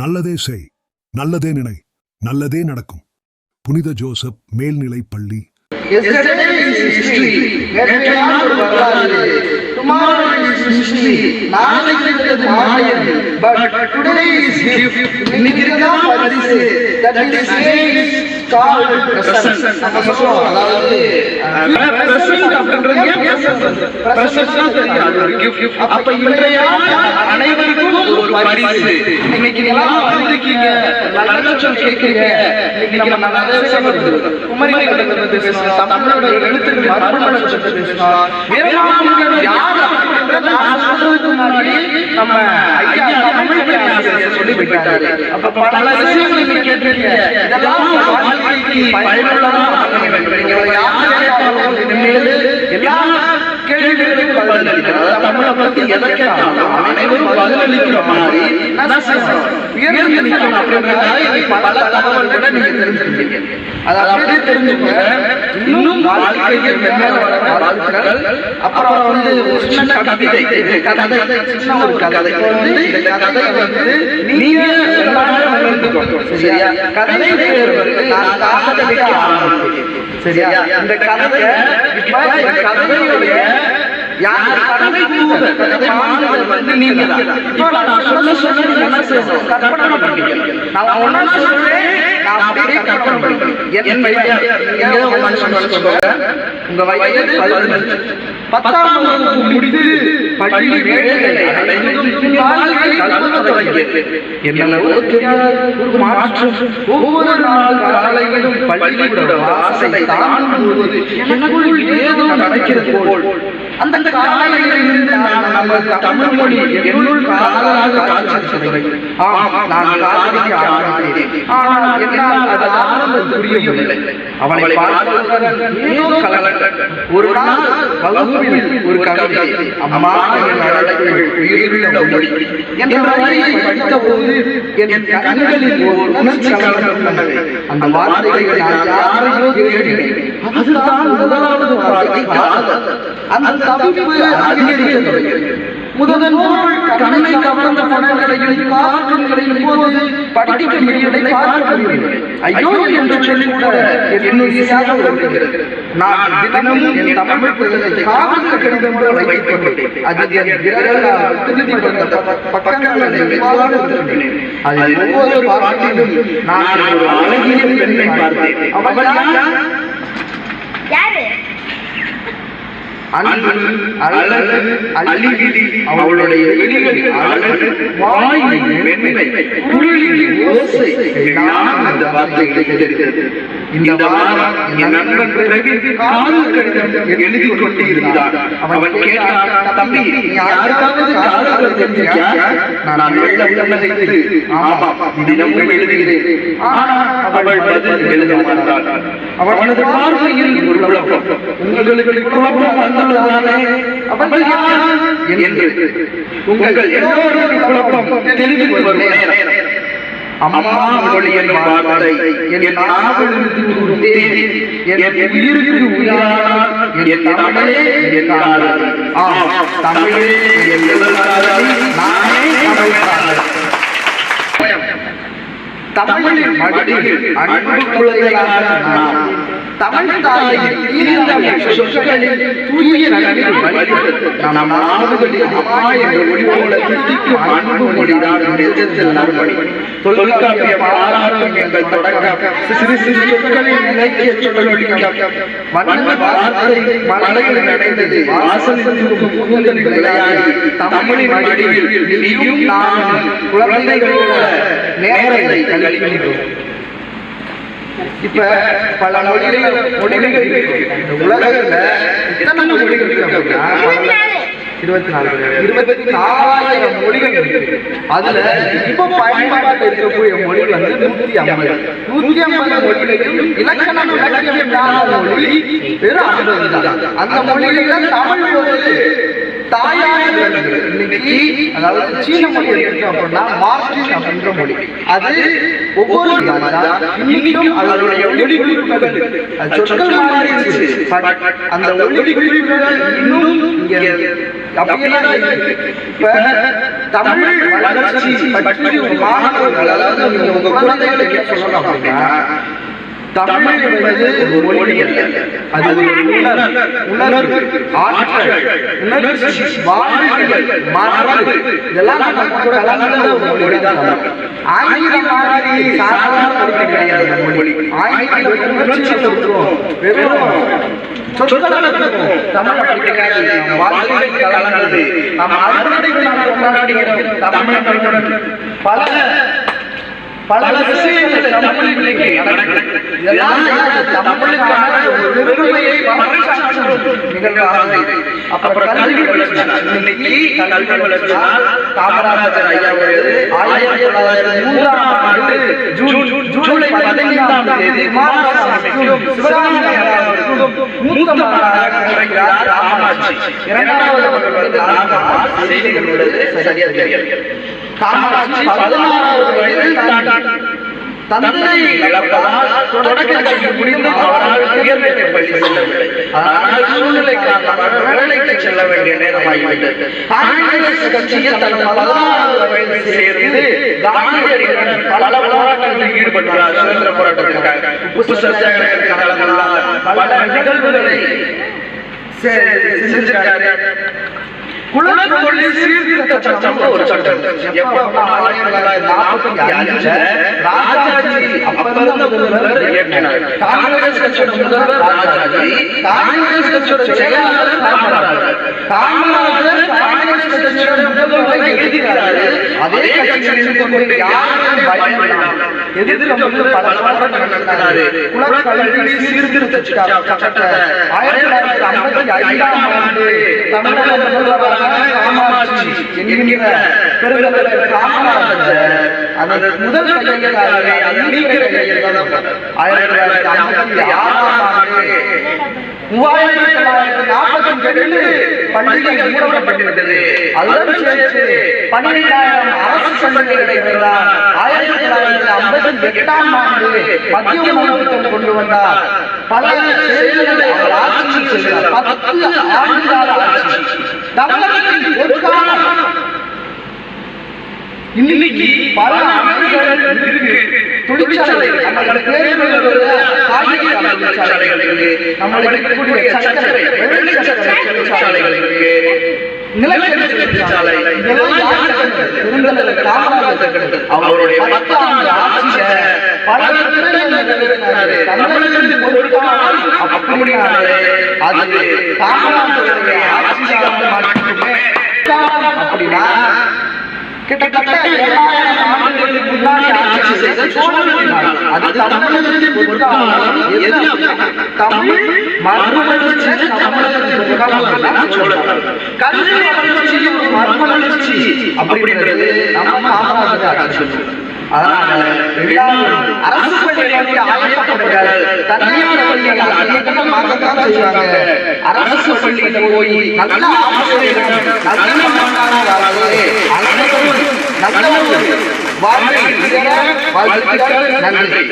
நல்லதே செய் நல்லதே நினை நல்லதே நடக்கும். புனித ஜோசப் மேல்நிலை பள்ளி. Yesterday But today is gift. இன்னைக்கு அப்ப இன்றைய அனைவருக்கும் ஒரு பரிசு. இன்னைக்கு எல்லாம் வந்திருக்கீங்க. கேட்கிறீங்க. இன்னைக்கு நம்ம குமரி தமிழோட யார் சொல்றதுக்கு முன்னாடி நம்ம ஐயா சொல்லி விட்டாரு அப்ப பல விஷயங்களை நீங்க கேட்டிருக்கீங்க. இதெல்லாம் வாழ்க்கைக்கு பயனுள்ளதா எல்லா கேள்விகளுக்கும் பதிலளிக்கணும். அதாவது தமிழை பத்தி எதை கேட்டாலும் அனைவரும் பதிலளிக்கிற மாதிரி உயர்ந்து நிற்கணும் பல தகவல்களை நீங்க அப்படியே தெரிஞ்சுக்கோங்க. இன்னும் வாழ்க்கையில் மேல வர அப்புறம் வந்து ஒரு சின்ன கவிதை கதை சின்ன ஒரு கதை வந்து இந்த கதை வந்து நீங்க சரியா கதை பேர் வந்து நான் காதலிக்க சரியா? இந்த கதையை இந்த கதையுடைய. உங்க வயது. பத்தாம் முடித்து பள்ளி வேலைகளை என்னவோ ஒரு மாற்றம். ஒவ்வொரு நாள் காலையிலும் பள்ளிக்கூட வாசலை எனக்குள் ஏதோ நடக்கிறது போல். அந்த காலையிலிருந்து நான் நம்ம தமிழ் மொழி என்னுள் காதலாக காட்சி ஆம் நான் காதலிக்க ஆரம்பித்தேன். ஆனால் என்னால் அது புரியவில்லை அவளை ஏதோ ஒரு நாள் வகுப்பில் ஒரு கவிதை அம்மா என்ற உயிருள்ள மொழி என்ற படித்த போது என் கண்களில் ஒரு உணர்ச்சி அந்த வார்த்தைகளை நான் யாரையோ தேடினேன்? அதுதான் முதலாவது வார்த்தை அந்த தவிப்பு அதிகரிக்க தொடங்கியது முதல் நூல் கண்ணை கவர்ந்த படங்களையும் இப்போது படிக்க முடியவில்லை பார்க்க முடியவில்லை ஐயோ என்று சொல்லி கூட வருகிறது நான் தினமும் என் தமிழ் போல வைத்துக் கொண்டேன் அது என் விரலால் வந்த பக்கங்களை ஒவ்வொரு பாட்டிலும் நான் ஒரு அழகிய பெண்ணை பார்த்தேன். அவள் யாரு? அன்பு அழகு அழிவிலி அவளுடைய விழிகளில் அழகு வாயின் மென்மை குரலில் ஓசை எல்லாம் அந்த வார்த்தைகளை தெரிகிறது இந்த வாரம் என் நண்பன் பிறகு காதல் கடிதம் எழுதி கொண்டு இருந்தான் அவன் கேட்டான் தம்பி யாருக்காவது காதல் நான் வெள்ள புன்னகைத்து ஆமாம் தினமும் எழுதுகிறேன். ஆனால் அவள் பதில் எழுத மாட்டாள். அவனது பார்வையில் ஒரு உங்களுக்கு குழப்பம் வந்ததுதானே அவள் என்று உங்கள் குழப்பம் தெளிவில் வரும் அம்மா மொழியின் வார்த்தை என் நாவலுக்கு என் உயிருக்கு உயிரானால் என் தமிழே என் ஆம் தமிழே என் நானே தமிழின் மடியில் அன்பு குழந்தைகளாக நாம் தமிழ் தாயின் ஈரந்த சொற்களில் தூய நகரில் நம் நாடுகளில் அம்மா என்ற ஒளி போல அன்பு மொழிதான் நெஞ்சத்தில் எங்கள் தொடக்கம். சிறு சிறு சொற்களில் இலக்கிய சொல்லொழிக்கம் வார்த்தை மலையில் வாசலில் விளையாடி தமிழின் மடியில் நீயும் நானும் குழந்தைகளோட நேரத்தை கழிக்கின்றோம். இப்ப பல மொழிகள் மொழிகள் இந்த உலகத்துல எத்தனை மொழிகள் இருபத்தி நாலு. இருபத்தி நாலாயிரம் மொழிகள் இருக்கு. அதுல இப்ப பயன்பாட்டில் இருக்கக்கூடிய மொழி வந்து நூத்தி ஐம்பது. நூத்தி ஐம்பது மொழிகளையும் இலக்கணம் இலக்கியம் இல்லாத மொழி வெறும் ஐம்பது தான். அந்த மொழியில தமிழ் தாயாக இன்னைக்கு அதாவது சீன மொழி இருக்கு அப்படின்னா மார்டின் அப்படின்ற மொழி. அது ஒவ்வொரு நாளாக அதனுடைய ஒளி குறிப்புகள். சொற்கள் அந்த ஒளி குறிப்புகள் இன்னும் இங்க இப்ப தமிழ் வளர்ச்சி பற்றி ஒரு மாணவர்கள் அதாவது உங்க குழந்தைகளுக்கு சொல்லணும் அப்படின்னா தமிழ் என்பது ஒரு மொழி அல்ல அது உணர்வு. ஆற்றல். உணர்ச்சி. வாழ்வியல் மரபு இதெல்லாம் நம்ம கலந்த ஒரு மொழி தான். ஆங்கிலம் மாதிரி சாதாரண மொழி கிடையாது மொழி. உணர்ச்சியை கொடுத்துரும் வெறும் தமிழ் கலந்தது. நாம் கொண்டாடுகிறோம் தமிழ் தமிழ் பல பல விஷயங்கள் தமிழில் இன்னைக்கு நடக்குது. இதெல்லாம் எனக்கு தமிழுக்கான ஒரு பெருமையை பறைசாற்றும் நிகழ்வாக இது. அப்புறம் கல்வி வளர்ச்சி. இன்னைக்கு கல்வி வளர்ச்சினால் காமராஜர் ஐயா அவர்கள் ஆயிரத்தி தொள்ளாயிரத்தி மூன்றாம் ஆண்டு ஜூன் ஜூலை பதினைந்தாம் தேதி குமாரசாமிக்கும் சிவகாமி மூத்த மகனாக கிடைக்கிறார் இரண்டாவது வந்து நான்காம் செய்திகள் உள்ளது சரியா காமாட்சி பதினாறாவது வயதில் தந்தை இழப்பதால் தொடக்க கல்வி அவரால் உயர்நிலை பள்ளி செல்லவில்லை. ஆனால் சூழ்நிலை காரணமாக வேலைக்கு செல்ல வேண்டிய நேரமாகிவிட்டது. காங்கிரஸ் கட்சியில் வயதில் சேர்ந்து காந்தியடிகளுடன் பல போராட்டங்களில் ஈடுபட்டார் சுதந்திர போராட்டத்திற்காக. உப்பு பல நிகழ்வுகளை செஞ்சிருக்காரு. குலத்தொழில் சீர்திருத்த சட்டம்னு ஒரு சட்டம். எப்ப ஆயிரத்தி தொள்ளாயிரத்தி நாற்பத்தி அஞ்சுல ராஜாஜி அப்ப இருந்த முதல்வர் இயற்றினார் காங்கிரஸ் கட்சியோட முதல்வர் ராஜாஜி. காங்கிரஸ் கட்சியோட செயலாளர் காமராஜர் காமராஜர் காங்கிரஸ் கட்சியோட முதல்வரை எழுதுகிறாரு அதே கட்சியில் இருந்து கொண்டு யாரும் பயப்படலாம் எதிர்த்து வந்து பல போராட்டங்கள் நடத்தினாரு குலக்கல்வி சீர்திருத்த சட்டத்தை ஆயிரத்தி தொள்ளாயிரத்தி ஐம்பத்தி ஐந்தாம் ஆண்டு தமிழக முதல்வராக காமாட்சி என்கிற பெருந்தலைவர் காமராஜர் அந்த முதல் கையெழுத்தாளரை அன்னிக்க கையெழுத்தாக ஆயிரத்தி தொள்ளாயிரத்தி ஐம்பத்தி ஆறாம் ஆண்டு மூவாயிரத்தி தொள்ளாயிரத்தி நாற்பத்தி ரெண்டு பள்ளிகள் மூடப்பட்டிருந்தது அதுடன் சேர்த்து பன்னிரெண்டாயிரம் அரசு பள்ளிகள் கிடைக்கிறதா ஆயிரத்தி தொள்ளாயிரத்தி ஐம்பத்தி எட்டாம் ஆண்டு மத்திய உணவு திட்டம் கொண்டு வந்தார். பல செய்திகளை அவர் ஆட்சி செய்தார். பத்து ஆண்டுகால ஆட்சி. தமிழகத்தின் பொற்காலம் இன்னைக்கு பல அமைப்புகள் இருக்கு. தொழிற்சாலை. நம்மளுக்கு தேர்வுகள் காய்கறி தொழிற்சாலைகள் இருக்கு. வெள்ளை இருக்கு. அவருடைய பத்தாண்டு ஆட்சியில பல அது காமராஜருடைய ஆட்சி அப்படின்னா கிட்டத்தட்ட ஏழாயிரம் ஆண்டுகளுக்கு முன்னாடி ஆட்சி செய்த சோழர்கள் அது தமிழகத்தின் தமிழ் மறுமலர்ச்சி கல்வி வளர்ச்சியும் மறுமலர்ச்சி அப்படின்றது நம்ம காமராஜர் ஆட்சி அதனால அரசு பள்ளிகளுக்கு ஆயத்தப்படுங்கள். தனியார் பள்ளிகள் அதிகமாக செய்வாங்க. அரசு பள்ளியில போய் நல்ல ஆசிரியர்கள் நல்ல மாணவர்களாகவே அனைவரும் நல்ல நன்றி.